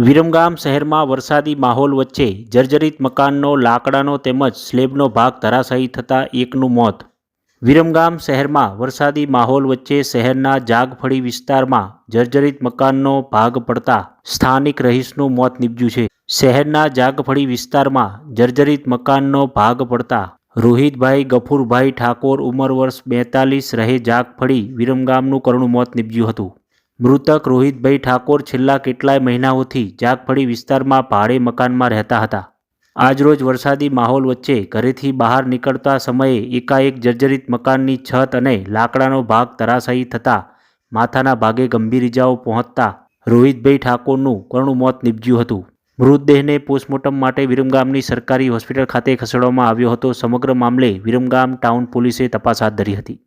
વિરમગામ શહેરમાં વરસાદી માહોલ વચ્ચે જર્જરિત મકાનનો, લાકડાનો તેમજ સ્લેબનો ભાગ ધરાશાયી થતાં એકનું મોત. વિરમગામ શહેરમાં વરસાદી માહોલ વચ્ચે શહેરના જાગફળી વિસ્તારમાં જર્જરિત મકાનનો ભાગ પડતા સ્થાનિક રહીશનું મોત નીપજ્યું છે. શહેરના જાગફળી વિસ્તારમાં જર્જરિત મકાનનો ભાગ પડતા રોહિતભાઈ ગફુરભાઈ ઠાકોર ઉંમર વર્ષ બેતાલીસ રહે જાગફળી વિરમગામનું કરુણ મોત નીપજ્યું હતું. મૃતક રોહિતભાઈ ઠાકોર છેલ્લા કેટલાય મહિનાઓથી જાગફળી વિસ્તારમાં ભાડે મકાનમાં રહેતા હતા. આજરોજ વરસાદી માહોલ વચ્ચે ઘરેથી બહાર નીકળતા સમયે એકાએક જર્જરિત મકાનની છત અને લાકડાનો ભાગ તરાશાયી થતાં માથાના ભાગે ગંભીર ઇજાઓ પહોંચતા રોહિતભાઈ ઠાકોરનું કરુણ મોત નીપજ્યું હતું. મૃતદેહને પોસ્ટમોર્ટમ માટે વિરમગામની સરકારી હોસ્પિટલ ખાતે ખસેડવામાં આવ્યો હતો. સમગ્ર મામલે વિરમગામ ટાઉન પોલીસે તપાસ હાથ ધરી હતી.